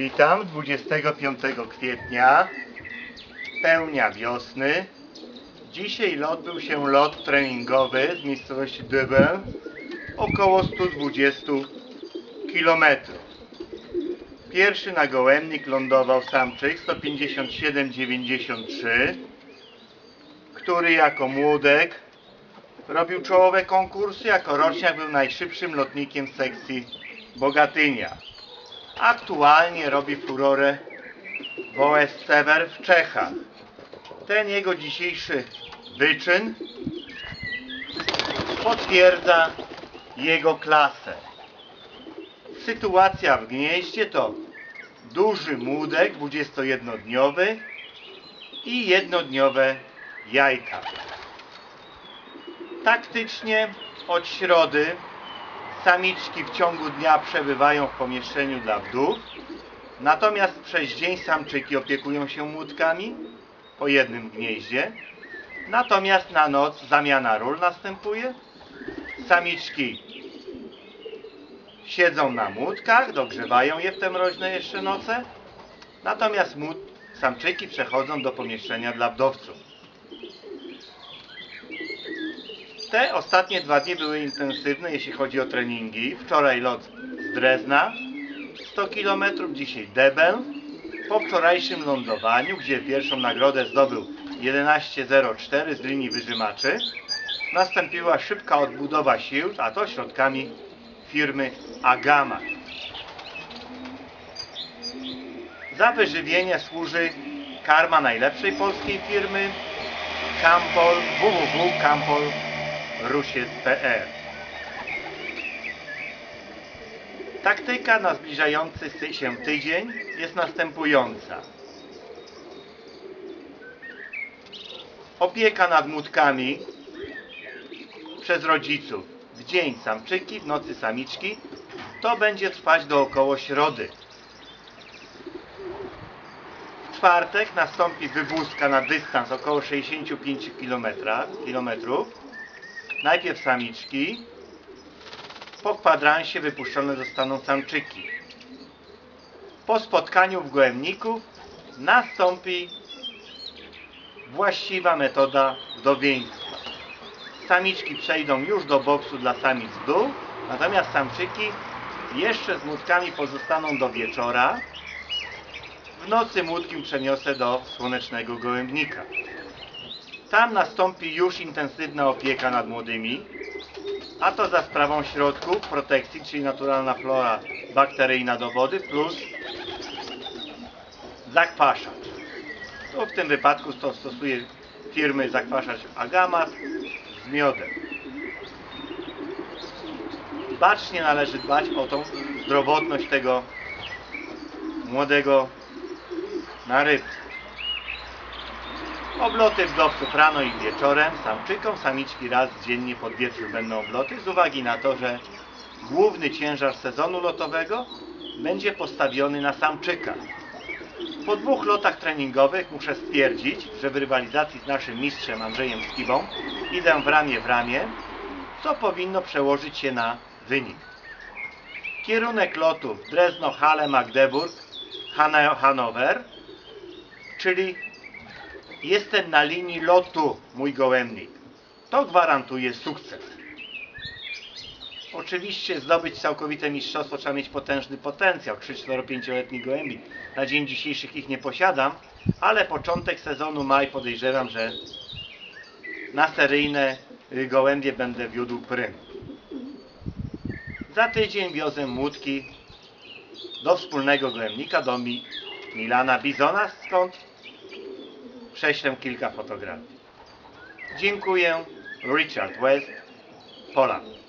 Witam 25 kwietnia, pełnia wiosny. Dzisiaj odbył się lot treningowy z miejscowości Dybę, około 120 km. Pierwszy na gołębnik lądował samczyk 157,93, który jako młodek robił czołowe konkursy, jako roczniak był najszybszym lotnikiem sekcji Bogatynia. Aktualnie robi furorę w OS Sever w Czechach. Ten jego dzisiejszy wyczyn potwierdza jego klasę. Sytuacja w gnieździe to duży młódek 21-dniowy i jednodniowe jajka. Taktycznie od środy samiczki w ciągu dnia przebywają w pomieszczeniu dla wdów, natomiast przez dzień samczyki opiekują się młódkami po jednym gnieździe, natomiast na noc zamiana ról następuje. Samiczki siedzą na młódkach, dogrzewają je w te mroźne jeszcze noce, natomiast samczyki przechodzą do pomieszczenia dla wdowców. Te ostatnie dwa dni były intensywne, jeśli chodzi o treningi. Wczoraj lot z Drezna, 100 km, dzisiaj Debel. Po wczorajszym lądowaniu, gdzie pierwszą nagrodę zdobył 11.04 z linii wyżymaczy, nastąpiła szybka odbudowa sił, a to środkami firmy Agama. Za wyżywienie służy karma najlepszej polskiej firmy Campol www.campolrusiec.pl Taktyka na zbliżający się tydzień jest następująca. Opieka nad młódkami przez rodziców. W dzień samczyki, w nocy samiczki. To będzie trwać do około środy. W czwartek nastąpi wywózka na dystans około 65 km, kilometrów. Najpierw samiczki, po kwadransie wypuszczone zostaną samczyki. Po spotkaniu w gołębniku nastąpi właściwa metoda wdowieństwa. Samiczki przejdą już do boksu dla samic w dół, natomiast samczyki jeszcze z młódkami pozostaną do wieczora. W nocy młódki przeniosę do słonecznego gołębnika. Tam nastąpi już intensywna opieka nad młodymi, a to za sprawą środków protekcji, czyli naturalna flora bakteryjna do wody plus zakwaszacz. To w tym wypadku to stosuje firmy zakwaszacz Agamat z miodem. Bacznie należy dbać o tą zdrowotność tego młodego narybcy. Obloty wdowców rano i wieczorem, samczykom, samiczki raz dziennie pod wieczór będą obloty z uwagi na to, że główny ciężar sezonu lotowego będzie postawiony na samczyka. Po dwóch lotach treningowych muszę stwierdzić, że w rywalizacji z naszym mistrzem Andrzejem Skibą idę w ramię w ramię, co powinno przełożyć się na wynik. Kierunek lotów Drezno, Halle, Magdeburg, Hanau, Hanower, czyli Jestem na linii lotu, mój gołębnik. To gwarantuje sukces. Oczywiście zdobyć całkowite mistrzostwo trzeba mieć potężny potencjał. 3-4-5-letni gołębik. Na dzień dzisiejszych ich nie posiadam, ale początek sezonu maj podejrzewam, że na seryjne y, gołębie będę wiódł prym. Za tydzień wiozę młódki do wspólnego gołębnika, do Mi- Milana Bizona, skąd prześlę kilka fotografii. Dziękuję. Richard West, Poland.